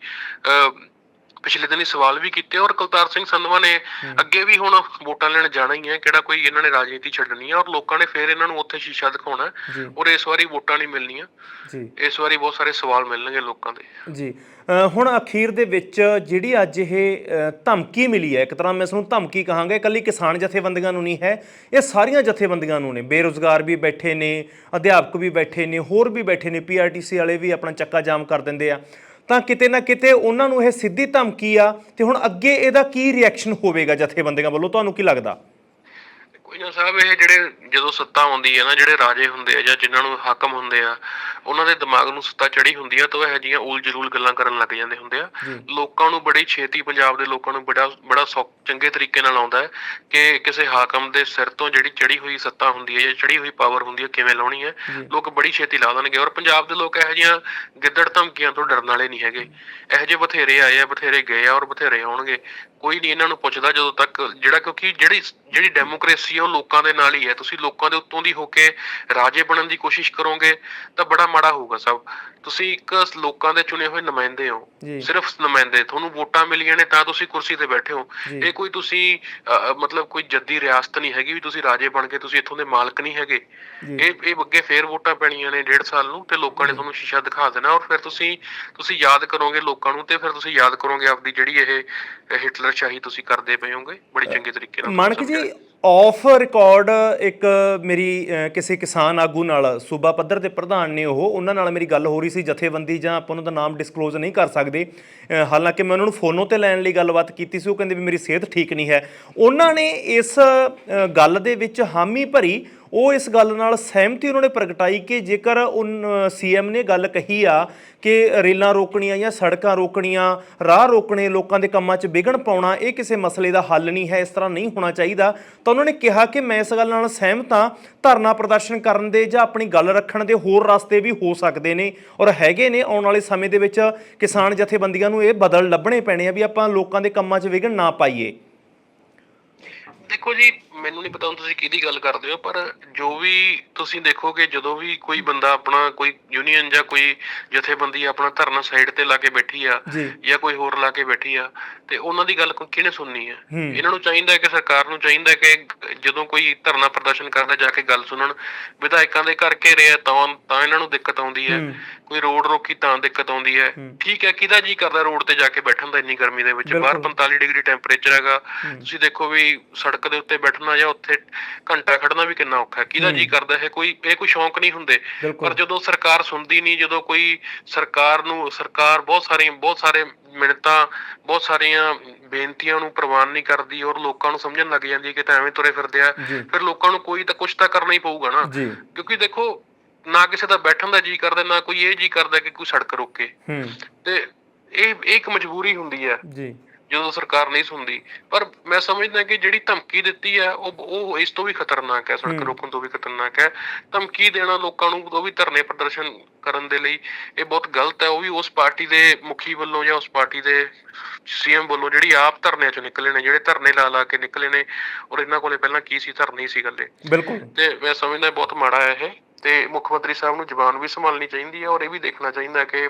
ਪਿਛਲੇ ਦਿਨੀ ਸਵਾਲ ਵੀ ਕੀਤੇ ਔਰ ਕੁਲਤਾਰ ਸਿੰਘ ਸੰਧਵਾ ਨੇ ਅੱਗੇ ਵੀ ਹੁਣ ਵੋਟਾਂ ਲੈਣ ਜਾਣਾ ਹੀ ਹੈ ਕਿਹੜਾ ਕੋਈ ਇਹਨਾਂ ਨੇ ਰਾਜਨੀਤੀ ਛੱਡਣੀ ਹੈ ਔਰ ਲੋਕਾਂ ਨੇ ਫੇਰ ਇਹਨਾਂ ਨੂੰ ਉੱਥੇ ਸ਼ੀਸ਼ਾ ਦਿਖਾਉਣਾ। ਔਰ ਇਸ ਵਾਰੀ ਵੋਟਾਂ ਨਹੀਂ ਮਿਲਣੀਆਂ। ਜੀ। ਇਸ ਵਾਰੀ ਬਹੁਤ ਸਾਰੇ ਸਵਾਲ ਮਿਲਣਗੇ ਲੋਕਾਂ ਦੇ। ਜੀ। ਹੁਣ ਅਖੀਰ ਦੇ ਵਿੱਚ ਜਿਹੜੀ ਅੱਜ ਇਹ ਧਮਕੀ ਮਿਲੀ ਹੈ ਇੱਕ ਤਰ੍ਹਾਂ ਮੈਂ ਇਸ ਨੂੰ ਧਮਕੀ ਕਹਾਂਗਾ ਇਕੱਲੀ ਕਿਸਾਨ ਜਥੇਬੰਦੀਆਂ ਨੂੰ ਨਹੀਂ ਹੈ ਇਹ ਸਾਰੀਆਂ ਜਥੇਬੰਦੀਆਂ ਨੂੰ ਨੇ। ਬੇਰੁਜ਼ਗਾਰ ਵੀ ਬੈਠੇ ਨੇ ਅਧਿਆਪਕ ਵੀ ਬੈਠੇ ਨੇ ਹੋਰ ਵੀ ਬੈਠੇ ਨੇ ਪੀਆਰਟੀਸੀ ਵਾਲੇ ਵੀ ਆਪਣਾ ਚੱਕਾ ਜਾਮ ਕਰ ਦਿੰਦੇ ਆ। ਤਾਂ ਕਿਤੇ ਨਾ ਕਿਤੇ ਉਹਨਾਂ ਨੂੰ ਇਹ ਸਿੱਧੀ ਧਮਕੀ ਆ ਤੇ ਹੁਣ ਅੱਗੇ ਇਹਦਾ ਕੀ ਰਿਐਕਸ਼ਨ ਹੋਵੇਗਾ ਜਥੇਬੰਦੀਆਂ ਵੱਲੋਂ? ਤੁਹਾਨੂੰ ਕੀ ਲੱਗਦਾ? ਕੋਈ ਨਾ ਸਾਹਿਬ ਇਹ ਜਿਹੜੇ ਜਦੋਂ ਸੱਤਾ ਆਉਂਦੀ ਹੈ ਨਾ ਜਿਹੜੇ ਰਾਜੇ ਹੁੰਦੇ ਆ ਜਾਂ ਜਿਨ੍ਹਾਂ ਨੂੰ ਹਾਕਮ ਹੁੰਦੇ ਆ ਉਹਨਾਂ ਦੇ ਦਿਮਾਗ ਨੂੰ ਸੱਤਾ ਚੜੀ ਹੁੰਦੀ ਆ ਤਾਂ ਉਹ ਇਹੋ ਜਿਹੀਆਂ ਉਲ ਗੱਲਾਂ ਕਰਨ ਲੱਗ ਜਾਂਦੇ ਹੁੰਦੇ ਆ। ਲੋਕਾਂ ਨੂੰ ਬੜੀ ਛੇਤੀ ਪੰਜਾਬ ਦੇ ਲੋਕਾਂ ਨੂੰ ਬੜਾ ਬੜਾ ਚੰਗੇ ਤਰੀਕੇ ਨਾਲ ਆਉਂਦਾ ਹੈ ਕਿ ਕਿਸੇ ਹਾਕਮ ਦੇ ਸਿਰ ਤੋਂ ਜਿਹੜੀ ਚੜੀ ਹੋਈ ਸੱਤਾ ਹੁੰਦੀ ਹੈ ਜਾਂ ਚੜੀ ਹੋਈ ਪਾਵਰ ਹੁੰਦੀ ਹੈ ਕਿਵੇਂ ਲਾਉਣੀ ਹੈ? ਲੋਕ ਬੜੀ ਛੇਤੀ ਲਾ ਦੇਣਗੇ ਔਰ ਪੰਜਾਬ ਦੇ ਲੋਕ ਇਹੋ ਜਿਹੀਆਂ ਗਿੱਦੜ ਧਮਕੀਆਂ ਤੋਂ ਡਰਨ ਵਾਲੇ ਨਹੀਂ ਹੈਗੇ। ਇਹੋ ਜਿਹੇ ਬਥੇਰੇ ਆਏ ਆ ਬਥੇਰੇ ਗਏ ਆ ਔਰ ਬਥੇਰੇ ਆਉਣਗੇ। ਕੋਈ ਨਹੀਂ ਇਹਨਾਂ ਨੂੰ ਪੁੱਛਦਾ ਜਦੋਂ ਤੱਕ ਜਿਹੜਾ ਕਿਉਂਕਿ ਜਿਹੜੀ ਜਿਹੜੀ ਡੈਮੋਕ੍ਰੇਸੀ ਹੈ ਉਹ ਲੋਕਾਂ ਦੇ ਨਾਲ ਹੀ ਹੈ। ਤੁਸੀਂ ਲੋਕਾਂ ਦੇ ਉੱਤੋਂ ਦੀ ਹੋ ਕੇ ਰਾਜੇ ਬਣਨ ਦੀ ਕੋਸ਼ਿਸ਼ ਕਰੋਗੇ ਤਾਂ ਬੜਾ ਮਾੜਾ ਹੋਊਗਾ ਸਭ। ਤੁਸੀਂ ਇੱਕ ਲੋਕਾਂ ਦੇ ਚੁਣੇ ਹੋਏ ਨੁਮਾਇੰਦੇ ਹੋ। ਸਿਰਫ ਨੁਮਾਇੰਦੇ। ਤੁਹਾਨੂੰ ਵੋਟਾਂ ਮਿਲੀਆਂ ਨੇ ਤਾਂ ਤੁਸੀਂ ਕੁਰਸੀ ਤੇ ਬੈਠੇ ਹੋ। ਇਹ ਕੋਈ ਤੁਸੀਂ ਮਤਲਬ ਕੋਈ ਜੱਦੀ ਰਿਆਸਤ ਨਹੀਂ ਹੈਗੀ ਵੀ ਤੁਸੀਂ ਰਾਜੇ ਬਣ ਕੇ ਤੁਸੀਂ ਇੱਥੋਂ ਦੇ ਮਾਲਕ ਨਹੀਂ ਹੈਗੇ। ਇਹ ਇਹ ਅੱਗੇ ਫੇਰ ਵੋਟਾਂ ਪੈਣੀਆਂ ਨੇ ਡੇਢ ਸਾਲ ਨੂੰ ਤੇ ਲੋਕਾਂ ਨੇ ਤੁਹਾਨੂੰ ਸ਼ੀਸ਼ਾ ਦਿਖਾ ਦੇਣਾ ਔਰ ਫਿਰ ਤੁਸੀਂ ਤੁਸੀਂ ਯਾਦ ਕਰੋਗੇ ਲੋਕਾਂ ਨੂੰ ਤੇ ਫਿਰ ਤੁਸੀਂ ਯਾਦ ਕਰੋਗੇ ਆਪਦੀ ਜਿਹੜੀ ਇਹ ਹਿਟਲਰ ਸ਼ਾਹੀ ਤੁਸੀਂ ਕਰਦੇ ਪਏ ਹੋਗੇ। ਬੜੀ ਚੰਗੇ ਤਰੀਕੇ ਨਾਲ ਮਾਨਕ ਜੀ ਆਫ ਰਿਕਾਰਡ ਇੱਕ ਮੇਰੀ ਅ, ਕਿਸੇ ਕਿਸਾਨ ਆਗੂ ਨਾਲ ਸੂਬਾ ਪੱਧਰ ਦੇ ਪ੍ਰਧਾਨ ਨੇ ਉਹ ਉਹਨਾਂ ਨਾਲ ਮੇਰੀ ਗੱਲ ਹੋ ਰਹੀ ਸੀ ਜਥੇਬੰਦੀ ਜਾਂ ਆਪਾਂ ਉਹਨਾਂ ਦਾ ਨਾਮ ਡਿਸਕਲੋਜ਼ ਨਹੀਂ ਕਰ ਸਕਦੇ। ਅ, ਹਾਲਾਂਕਿ ਮੈਂ ਉਹਨਾਂ ਨੂੰ ਫੋਨੋਂ ਤੇ ਲੈਣ ਲਈ ਗੱਲਬਾਤ ਕੀਤੀ ਸੀ ਉਹ ਕਹਿੰਦੇ ਵੀ ਮੇਰੀ ਸਿਹਤ ਠੀਕ ਨਹੀਂ ਹੈ। ਉਹਨਾਂ ਨੇ ਇਸ ਅ, ਗੱਲ ਦੇ ਵਿੱਚ ਹਾਮੀ ਭਰੀ ਉਹ ਇਸ ਗੱਲ ਨਾਲ ਸਹਿਮਤੀ ਉਹਨਾਂ ਨੇ ਪ੍ਰਗਟਾਈ ਕਿ ਜੇਕਰ ਸੀਐਮ ਨੇ ਗੱਲ ਕਹੀ ਆ ਕਿ ਰੇਲਾਂ ਰੋਕਣੀਆਂ ਜਾਂ ਸੜਕਾਂ ਰੋਕਣੀਆਂ, ਰਾਹ ਰੋਕਣੇ, ਲੋਕਾਂ ਦੇ ਕੰਮਾਂ 'ਚ ਵਿਘਨ ਪਾਉਣਾ, ਇਹ ਕਿਸੇ ਮਸਲੇ ਦਾ ਹੱਲ ਨਹੀਂ ਹੈ, ਇਸ ਤਰ੍ਹਾਂ ਨਹੀਂ ਹੋਣਾ ਚਾਹੀਦਾ, ਤਾਂ ਉਹਨਾਂ ਨੇ ਕਿਹਾ ਕਿ ਮੈਂ ਇਸ ਗੱਲ ਨਾਲ ਸਹਿਮਤ ਹਾਂ, ਧਰਨਾ ਪ੍ਰਦਰਸ਼ਨ ਕਰਨ ਦੇ ਜਾਂ ਆਪਣੀ ਗੱਲ ਰੱਖਣ ਦੇ ਹੋਰ ਰਸਤੇ ਵੀ ਹੋ ਸਕਦੇ ਨੇ ਔਰ ਹੈਗੇ ਨੇ, ਆਉਣ ਵਾਲੇ ਸਮੇਂ ਦੇ ਵਿੱਚ ਕਿਸਾਨ ਜਥੇਬੰਦੀਆਂ ਨੂੰ ਇਹ ਬਦਲ ਲੱਭਣੇ ਪੈਣੇ ਆ ਵੀ ਆਪਾਂ ਲੋਕਾਂ ਦੇ ਕੰਮਾਂ 'ਚ ਵਿਘਨ ਨਾ ਪਾਈਏ। ਦੇਖੋ ਜੀ ਮੈਨੂੰ ਨਹੀਂ ਪਤਾ ਹੁਣ ਤੁਸੀਂ ਕਿਹਦੀ ਗੱਲ ਕਰਦੇ ਹੋ ਪਰ ਜੋ ਵੀ ਤੁਸੀਂ ਦੇਖੋਗੇ ਜਦੋਂ ਵੀ ਕੋਈ ਬੰਦਾ ਆਪਣਾ ਕੋਈ ਯੂਨੀਅਨ ਜਾਂ ਕੋਈ ਜਥੇਬੰਦੀ ਆਪਣਾ ਧਰਨਾ ਸਾਈਡ ਤੇ ਲਾ ਕੇ ਬੈਠੀ ਆ ਜੀ। ਕੋਈ ਹੋਰ ਲਾ ਕੇ ਬੈਠੀ ਆ ਤੇ ਉਹਨਾਂ ਦੀ ਗੱਲ ਕਿਹਨੇ ਸੁਣਨੀ ਹੈ। ਇਹਨਾਂ ਨੂੰ ਚਾਹੀਦਾ ਹੈ ਕਿ ਸਰਕਾਰ ਨੂੰ ਚਾਹੀਦਾ ਹੈ ਕਿ ਜਦੋਂ ਕੋਈ ਧਰਨਾ ਪ੍ਰਦਰਸ਼ਨ ਕਰਦਾ ਜਾ ਕੇ ਗੱਲ ਸੁਣਨ। ਵਿਧਾਇਕਾਂ ਦੇ ਘਰ ਘੇਰੇ ਆ ਤਾਂ ਤਾਂ ਇਹਨਾਂ ਨੂੰ ਦਿੱਕਤ ਆਉਂਦੀ ਹੈ। ਹੂੰ। ਕੋਈ ਰੋਡ ਰੋਕੀ ਤਾਂ ਦਿੱਕਤ ਆਉਂਦੀ ਹੈ। ਠੀਕ ਹੈ ਕਿਹਦਾ ਜੀ ਕਰਦਾ ਰੋਡ ਤੇ ਜਾ ਕੇ ਬੈਠਣ ਦਾ ਇੰਨੀ ਗਰਮੀ ਦੇ ਵਿੱਚ? ਬਾਹਰ 45 ਡਿਗਰੀ ਟੈਂਪਰੇਚਰ ਹੈਗਾ। ਤੁਸੀਂ ਦੇਖੋ ਵੀ ਸੜਕ ਦੇ ਉੱਤੇ ਬੈਠਣਾ ਜਾਂ ਉੱਥੇ ਘੰਟਾ ਖੜਨਾ ਵੀ ਕਿੰਨਾ ਔਖਾ ਹੈ। ਕਿਹਦਾ ਜੀ ਕਰਦਾ ਹੈ ਕੋਈ ਇਹ ਕੋਈ ਸ਼ੌਂਕ ਨਹੀਂ ਹੁੰਦੇ। ਪਰ ਜਦੋਂ ਸਰਕਾਰ ਸੁਣਦੀ ਨਹੀਂ ਜਦੋਂ ਕੋਈ ਸਰਕਾਰ ਨੂੰ ਸਰਕਾਰ ਬਹੁਤ ਸਾਰੀਆਂ ਬਹੁਤ ਸਾਰੇ ਮਿੰਨਤਾਂ ਬਹੁਤ ਸਾਰੀਆਂ ਬੇਨਤੀਆਂ ਨੂੰ ਪ੍ਰਵਾਨ ਨਹੀਂ ਕਰਦੀ ਔਰ ਲੋਕਾਂ ਨੂੰ ਸਮਝਣ ਲੱਗ ਜਾਂਦੀ ਹੈ ਕਿ ਤਾਂ ਐਵੇਂ ਤੁਰੇ ਫਿਰਦੇ ਆ। ਫਿਰ ਲੋਕਾਂ ਨੂੰ ਕੋਈ ਤਾਂ ਕੁਝ ਤਾਂ ਕਰਨਾ ਹੀ ਪਊਗਾ ਨਾ। ਕਿਉਂਕਿ ਦੇਖੋ ਨਾ ਕਿਸੇ ਦਾ ਬੈਠਣ ਦਾ ਜੀ ਕਰਦਾ ਨਾ ਕੋਈ ਇਹ ਜੀ ਕਰਦਾ ਕਿ ਕੋਈ ਸੜਕ ਰੋਕੇ। ਤੇ ਇਹ ਇਹ ਇੱਕ ਮਜਬੂਰੀ ਹੁੰਦੀ ਹੈ। ਜੀ। ਜਦੋਂ ਸਰਕਾਰ ਨਹੀਂ ਸੁਣਦੀ। ਪਰ ਮੈਂ ਸਮਝਦਾ ਕਿ ਜਿਹੜੀ ਧਮਕੀ ਦਿੱਤੀ ਹੈ ਉਹ ਉਹ ਇਸ ਤੋਂ ਵੀ ਖਤਰਨਾਕ ਹੈ ਸੜਕ ਰੋਕਣ ਤੋਂ ਵੀ ਖਤਰਨਾਕ ਹੈ। ਧਮਕੀ ਦੇਣਾ ਲੋਕਾਂ ਨੂੰ ਉਹ ਵੀ ਧਰਨੇ ਪ੍ਰਦਰਸ਼ਨ ਕਰਨ ਦੇ ਲਈ ਇਹ ਬਹੁਤ ਗਲਤ ਹੈ। ਉਹ ਵੀ ਉਸ ਪਾਰਟੀ ਦੇ ਮੁਖੀ ਵੱਲੋਂ ਜਾਂ ਉਸ ਪਾਰਟੀ ਦੇ ਸੀਐਮ ਵੱਲੋਂ ਜਿਹੜੀ ਆਪ ਧਰਨਿਆਂ ਚੋਂ ਨਿਕਲੇ ਨੇ ਜਿਹੜੇ ਧਰਨੇ ਲਾ ਲਾ ਕੇ ਨਿਕਲੇ ਨੇ ਔਰ ਇਹਨਾਂ ਕੋਲੇ ਪਹਿਲਾਂ ਕੀ ਸੀ? ਧਰਨੇ ਸੀ ਗੱਲੇ ਬਿਲਕੁਲ। ਤੇ ਮੈਂ ਸਮਝਦਾ ਬਹੁਤ ਮਾੜਾ ਹੈ ਇਹ। ਤੇ ਮੁੱਖ ਮੰਤਰੀ ਸਾਹਿਬ ਨੂੰ ਜ਼ੁਬਾਨ ਵੀ ਸੰਭਾਲਣੀ ਚਾਹੀਦੀ ਹੈ ਔਰ ਇਹ ਵੀ ਦੇਖਣਾ ਚਾਹੀਦਾ ਕਿ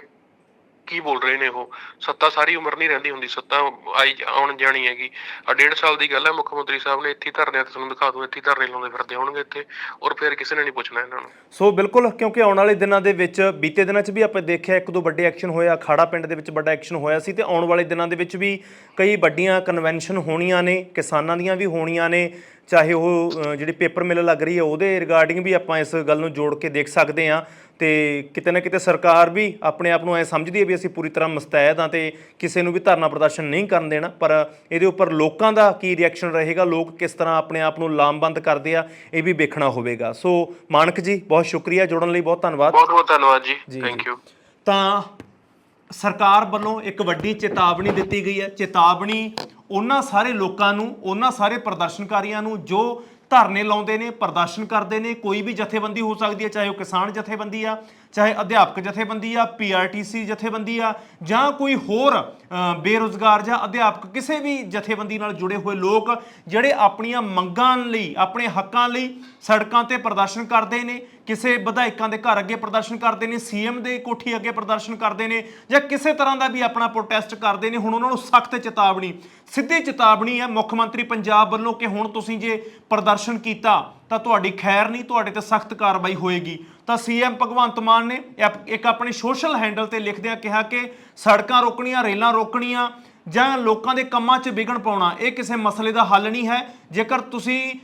ਕੀ ਬੋਲ ਰਹੇ ਨੇ ਉਹ? ਸੱਤਾ ਸਾਰੀ ਉਮਰ ਨਹੀਂ ਰਹਿੰਦੀ ਹੁੰਦੀ, ਸੱਤਾ ਆਈ ਆਉਣ ਜਾਣੀ ਹੈਗੀ। ਆ ਡੇਢ ਸਾਲ ਦੀ ਗੱਲ ਹੈ, ਮੁੱਖ ਮੰਤਰੀ ਸਾਹਿਬ ਨੇ ਇੱਥੇ ਹੀ ਤੇ ਤੁਹਾਨੂੰ ਦਿਖਾ ਦੂੰ, ਇੱਥੇ ਧਰਨੇ ਲਾਉਂਦੇ ਫਿਰਦੇ ਹੋਣਗੇ ਇੱਥੇ, ਔਰ ਫਿਰ ਕਿਸੇ ਨੇ ਨਹੀਂ ਪੁੱਛਣਾ ਇਹਨਾਂ ਨੂੰ। ਸੋ ਬਿਲਕੁਲ, ਕਿਉਂਕਿ ਆਉਣ ਵਾਲੇ ਦਿਨਾਂ ਦੇ ਵਿੱਚ, ਬੀਤੇ ਦਿਨਾਂ 'ਚ ਵੀ ਆਪਾਂ ਦੇਖਿਆ, ਇੱਕ ਦੋ ਵੱਡੇ ਐਕਸ਼ਨ ਹੋਇਆ ਖਾੜਾ ਪਿੰਡ ਦੇ ਵਿੱਚ ਵੱਡਾ ਐਕਸ਼ਨ ਹੋਇਆ ਸੀ, ਤੇ ਆਉਣ ਵਾਲੇ ਦਿਨਾਂ ਦੇ ਵਿੱਚ ਵੀ ਕਈ ਵੱਡੀਆਂ ਕਨਵੈਨਸ਼ਨ ਹੋਣੀਆਂ ਨੇ, ਕਿਸਾਨਾਂ ਦੀਆਂ ਵੀ ਹੋਣੀਆਂ ਨੇ ਚਾਹੇ ਉਹ ਜਿਹੜੀ ਪੇਪਰ ਮਿਲ ਲੱਗ ਰਹੀ ਹੈ ਉਹਦੇ ਰਿਗਾਰਡਿੰਗ ਵੀ ਆਪਾਂ ਇਸ ਗੱਲ ਨੂੰ ਜੋੜ ਕੇ ਦੇਖ ਸਕਦੇ ਹਾਂ ਤੇ ਕਿਤੇ ਨਾ ਕਿਤੇ ਸਰਕਾਰ ਵੀ ਆਪਣੇ ਆਪ ਨੂੰ ਐ ਸਮਝਦੀ ਹੈ ਵੀ ਅਸੀਂ ਪੂਰੀ ਤਰ੍ਹਾਂ ਮੁਸਤੈਦ ਹਾਂ ਤੇ ਕਿਸੇ ਨੂੰ ਵੀ ਧਰਨਾ ਪ੍ਰਦਰਸ਼ਨ ਨਹੀਂ ਕਰਨ ਦੇਣਾ ਪਰ ਇਹਦੇ ਉੱਪਰ ਲੋਕਾਂ ਦਾ ਕੀ ਰਿਐਕਸ਼ਨ ਰਹੇਗਾ ਲੋਕ ਕਿਸ ਤਰ੍ਹਾਂ ਆਪਣੇ ਆਪ ਨੂੰ ਲਾਮਬੰਦ ਕਰਦੇ ਆ ਇਹ ਵੀ ਵੇਖਣਾ ਹੋਵੇਗਾ। ਸੋ ਮਾਨਕ ਜੀ ਬਹੁਤ ਸ਼ੁਕਰੀਆ ਜੁੜਨ ਲਈ ਬਹੁਤ ਧੰਨਵਾਦ। ਬਹੁਤ ਬਹੁਤ ਧੰਨਵਾਦ ਜੀ। ਥੈਂਕ। ਯੂ ਤਾਂ ਸਰਕਾਰ ਵੱਲੋਂ ਇੱਕ ਵੱਡੀ ਚੇਤਾਵਨੀ ਦਿੱਤੀ ਗਈ ਹੈ। ਚੇਤਾਵਨੀ ਉਹਨਾਂ ਸਾਰੇ ਲੋਕਾਂ ਨੂੰ, ਉਹਨਾਂ ਸਾਰੇ ਪ੍ਰਦਰਸ਼ਨਕਾਰੀਆਂ ਨੂੰ ਜੋ ਧਰਨੇ ਲਾਉਂਦੇ ਨੇ, ਪ੍ਰਦਰਸ਼ਨ ਕਰਦੇ ਨੇ, ਕੋਈ ਵੀ ਜਥੇਬੰਦੀ ਹੋ ਸਕਦੀ ਹੈ, ਚਾਹੇ ਉਹ ਕਿਸਾਨ ਜਥੇਬੰਦੀ ਆ ਚਾਹੇ ਅਧਿਆਪਕ ਜਥੇਬੰਦੀ ਆ ਪੀਆਰਟੀਸੀ ਜਥੇਬੰਦੀ ਆ ਜਾਂ ਕੋਈ ਹੋਰ ਅ, ਬੇਰੁਜ਼ਗਾਰ ਜਾਂ ਅਧਿਆਪਕ ਕਿਸੇ ਵੀ ਜਥੇਬੰਦੀ ਨਾਲ ਜੁੜੇ ਹੋਏ ਲੋਕ ਜਿਹੜੇ ਆਪਣੀਆਂ ਮੰਗਾਂ ਲਈ ਆਪਣੇ ਹੱਕਾਂ ਲਈ ਸੜਕਾਂ ਤੇ ਪ੍ਰਦਰਸ਼ਨ ਕਰਦੇ ਨੇ ਕਿਸੇ ਵਿਧਾਇਕਾਂ ਦੇ ਘਰ ਅੱਗੇ ਪ੍ਰਦਰਸ਼ਨ ਕਰਦੇ ਨੇ ਸੀਐਮ ਦੇ ਕੋਠੀ ਅੱਗੇ ਪ੍ਰਦਰਸ਼ਨ ਕਰਦੇ ਨੇ ਜਾਂ ਕਿਸੇ ਤਰ੍ਹਾਂ ਦਾ ਵੀ ਆਪਣਾ ਪ੍ਰੋਟੈਸਟ ਕਰਦੇ ਨੇ ਹੁਣ ਉਹਨਾਂ ਨੂੰ ਸਖਤ ਚੇਤਾਵਨੀ ਸਿੱਧੀ ਚੇਤਾਵਨੀ ਹੈ ਮੁੱਖ ਮੰਤਰੀ ਪੰਜਾਬ ਵੱਲੋਂ ਕਿ ਹੁਣ ਤੁਸੀਂ ਜੇ ਪ੍ਰਦਰਸ਼ਨ ਕੀਤਾ ਤਾਂ ਤੁਹਾਡੀ ਖੈਰ ਨਹੀਂ, ਤੁਹਾਡੇ ਤੇ ਸਖਤ ਕਾਰਵਾਈ ਹੋਏਗੀ। ਤਾਂ ਸੀਐਮ ਭਗਵੰਤ ਮਾਨ ਨੇ ਐਪ- ਇੱਕ ਆਪਣੇ ਸੋਸ਼ਲ ਹੈਂਡਲ ਤੇ ਲਿਖਦਿਆਂ ਕਿਹਾ ਕਿ ਸੜਕਾਂ ਰੋਕਣੀਆਂ, ਰੇਲਾਂ ਰੋਕਣੀਆਂ ਜਾਂ ਲੋਕਾਂ ਦੇ ਕੰਮਾਂ 'ਚ ਵਿਘਨ ਪਾਉਣਾ, ਇਹ ਕਿਸੇ ਮਸਲੇ ਦਾ ਹੱਲ ਨਹੀਂ ਹੈ। ਜੇਕਰ ਤੁਸੀਂ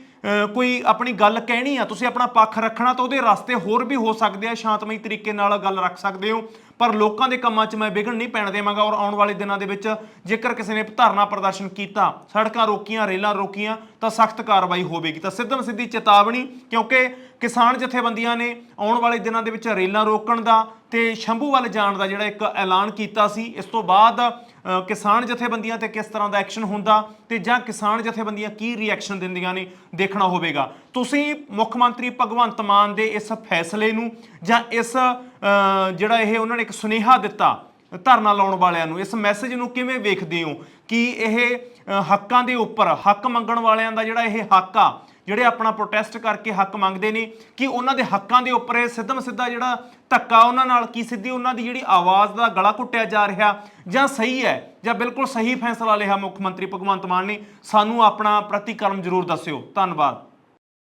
ਕੋਈ ਆਪਣੀ ਗੱਲ ਕਹਿਣੀ ਆ, ਤੁਸੀਂ ਆਪਣਾ ਪੱਖ ਰੱਖਣਾ ਤਾਂ ਉਹਦੇ ਰਸਤੇ ਹੋਰ ਵੀ ਹੋ ਸਕਦੇ ਆ, ਸ਼ਾਂਤਮਈ ਤਰੀਕੇ ਨਾਲ ਗੱਲ ਰੱਖ ਸਕਦੇ ਹੋ। ਪਰ ਲੋਕਾਂ ਦੇ ਕੰਮਾਂ 'ਚ ਮੈਂ ਵਿਘਨ ਨਹੀਂ ਪੈਣ ਦੇਵਾਂਗਾ ਔਰ ਆਉਣ ਵਾਲੇ ਦਿਨਾਂ ਦੇ ਵਿੱਚ ਜੇਕਰ ਕਿਸੇ ਨੇ ਧਰਨਾ ਪ੍ਰਦਰਸ਼ਨ ਕੀਤਾ, ਸੜਕਾਂ ਰੋਕੀਆਂ, ਰੇਲਾਂ ਰੋਕੀਆਂ, ਤਾਂ ਸਖਤ ਕਾਰਵਾਈ ਹੋਵੇਗੀ। ਤਾਂ ਸਿੱਧਮ ਸਿੱਧੀ ਚੇਤਾਵਨੀ, ਕਿਉਂਕਿ ਕਿਸਾਨ ਜਥੇਬੰਦੀਆਂ ਨੇ ਆਉਣ ਵਾਲੇ ਦਿਨਾਂ ਦੇ ਵਿੱਚ ਰੇਲਾਂ ਰੋਕਣ ਦਾ ਤੇ ਸ਼ੰਭੂ ਵੱਲ ਜਾਣ ਦਾ ਜਿਹੜਾ ਇੱਕ ਐਲਾਨ ਕੀਤਾ ਸੀ, ਇਸ ਤੋਂ ਬਾਅਦ ਕਿਸਾਨ ਜਥੇਬੰਦੀਆਂ ਤੇ ਕਿਸ ਤਰ੍ਹਾਂ ਦਾ ਐਕਸ਼ਨ ਹੁੰਦਾ ਤੇ ਜਾਂ ਕਿਸਾਨ ਜਥੇਬੰਦੀਆਂ ਕੀ ਰਿਐਕਸ਼ਨ ਦਿੰਦੀਆਂ ਨੇ ਦੇਖਣਾ ਹੋਵੇਗਾ। ਤੁਸੀਂ ਮੁੱਖ ਮੰਤਰੀ ਭਗਵੰਤ ਮਾਨ ਦੇ ਇਸ ਫੈਸਲੇ ਨੂੰ ਜਾਂ ਇਸ ਜਿਹੜਾ ਇਹ ਉਹਨਾਂ ਨੇ ਇੱਕ ਸੁਨੇਹਾ ਦਿੱਤਾ ਧਰਨਾ ਲਾਉਣ ਵਾਲਿਆਂ ਨੂੰ, ਇਸ ਮੈਸੇਜ ਨੂੰ ਕਿਵੇਂ ਵੇਖਦੇ ਹੋ? ਕਿ ਇਹ ਹੱਕਾਂ ਦੇ ਉੱਪਰ, ਹੱਕ ਮੰਗਣ ਵਾਲਿਆਂ ਦਾ ਜਿਹੜਾ ਇਹ ਹੱਕ ਆ, ਜਿਹੜੇ ਆਪਣਾ ਪ੍ਰੋਟੈਸਟ ਕਰਕੇ ਹੱਕ ਮੰਗਦੇ ਨੇ, ਕਿ ਉਹਨਾਂ ਦੇ ਹੱਕਾਂ ਦੇ ਉੱਪਰ ਇਹ ਸਿੱਧਮ ਸਿੱਧਾ ਜਿਹੜਾ ਧੱਕਾ ਉਹਨਾਂ ਨਾਲ ਕੀ ਸਿੱਧੀ ਉਹਨਾਂ ਦੀ ਜਿਹੜੀ ਆਵਾਜ਼ ਦਾ ਗਲਾ ਘੁੱਟਿਆ ਜਾ ਰਿਹਾ ਜਾਂ ਸਹੀ ਹੈ ਜਾਂ ਬਿਲਕੁਲ ਸਹੀ ਫੈਸਲਾ ਲਿਆ ਮੁੱਖ ਮੰਤਰੀ ਭਗਵੰਤ ਮਾਨ ਨੇ, ਸਾਨੂੰ ਆਪਣਾ ਪ੍ਰਤੀਕਰਮ ਜ਼ਰੂਰ ਦੱਸਿਓ। ਧੰਨਵਾਦ।